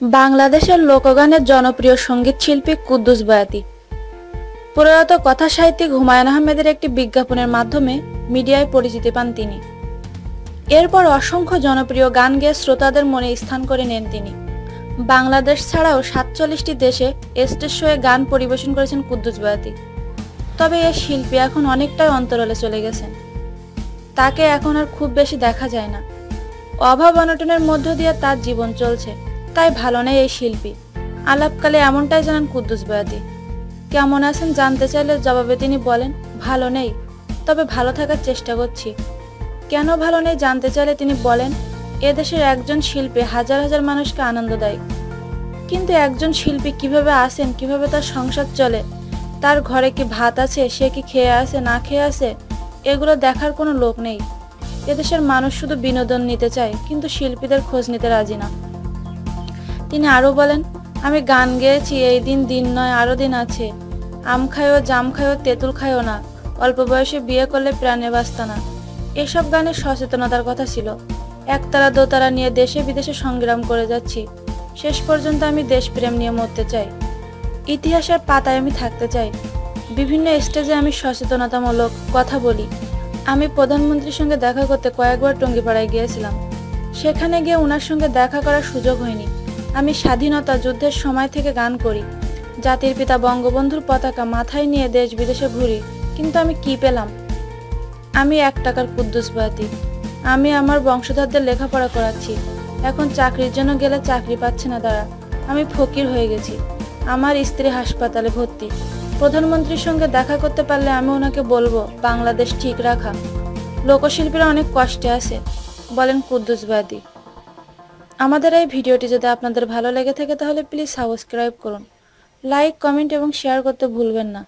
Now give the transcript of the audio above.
বাংলাদেশের লোকগানের জনপ্রিয় সংগীত শিল্পী কুদ্দুস বয়াতি। প্রয়াত কথা সাহিত্যিক হুমায়ুন আহমেদের একটি বিজ্ঞাপনের মাধ্যমে মিডিয়ায় পরিচিতি পান তিনি। এরপর অসংখ্য জনপ্রিয় গান গেয়ে শ্রোতাদের মনে স্থান করে নেন তিনি। বাংলাদেশ ছাড়াও সাতচল্লিশটি দেশে স্টেজ শোয়ে গান পরিবেশন করেছেন কুদ্দুস বয়াতি। তবে এই শিল্পী এখন অনেকটাই অন্তরালে চলে গেছেন। তাকে এখন আর খুব বেশি দেখা যায় না। অভাব অনটনের মধ্য দিয়ে তার জীবন চলছে। তাই ভালো নেই এই শিল্পী। আলাপকালে এমনটাই জানান কুদ্দুস বয়াতি। কেমন আছেন জানতে চাইলে জবাবে তিনি বলেন, ভালো নেই। তবে ভালো থাকার চেষ্টা করছি। কেন ভালো নেই জানতে চাইলে তিনি বলেন এদেশের একজন শিল্পী হাজার হাজার মানুষকে আনন্দ দেয় কিন্তু একজন শিল্পী কীভাবে আসেন, কীভাবে তার সংসার চলে তার ঘরে কি ভাত আছে, সে কি খেয়ে আছে না খেয়ে আছে এগুলো দেখার কোনো লোক নেই। এদেশের মানুষ শুধু বিনোদন নিতে চায়, কিন্তু শিল্পীদের খোঁজ নিতে রাজি না। তিনি আরও বলেন, আমি গান গেয়েছি, এই দিন দিন নয়, আরও দিন আছে। আম খায়ও জাম খায়ও তেঁতুল খায়ও না, অল্প বয়সে বিয়ে করলে প্রাণে বাঁচতা না। এসব গানে সচেতনতার কথা ছিল। একতারা দোতারা নিয়ে দেশে বিদেশে সংগ্রাম করে যাচ্ছি। শেষ পর্যন্ত আমি দেশপ্রেম নিয়ে মরতে চাই। ইতিহাসের পাতায় আমি থাকতে চাই। বিভিন্ন স্টেজে আমি সচেতনতামূলক কথা বলি। আমি প্রধানমন্ত্রীর সঙ্গে দেখা করতে কয়েকবার টঙ্গিপাড়ায় গিয়েছিলাম। সেখানে গিয়ে ওনার সঙ্গে দেখা করার সুযোগ হয়নি। আমি স্বাধীনতা যুদ্ধের সময় থেকে গান করি। জাতির পিতা বঙ্গবন্ধুর পতাকা মাথায় নিয়ে দেশ বিদেশে ঘুরি, কিন্তু আমি কি পেলাম? আমি এক টাকার কুদ্দুস বাতি। আমি আমার বংশধরদের লেখাপড়া করাচ্ছি। এখন চাকরির জন্য গেলে চাকরি পাচ্ছে না তারা। আমি ফকির হয়ে গেছি। আমার স্ত্রী হাসপাতালে ভর্তি। প্রধানমন্ত্রীর সঙ্গে দেখা করতে পারলে আমি ওনাকে বলব, বাংলাদেশ ঠিক রাখা। লোকশিল্পীরা অনেক কষ্টে আছে, বলেন কুদ্দুসবাদী আমাদের এই ভিডিওটি যদি আপনাদের ভালো লেগে থাকে তাহলে প্লিজ সাবস্ক্রাইব করুন। লাইক, কমেন্ট এবং শেয়ার করতে ভুলবেন না।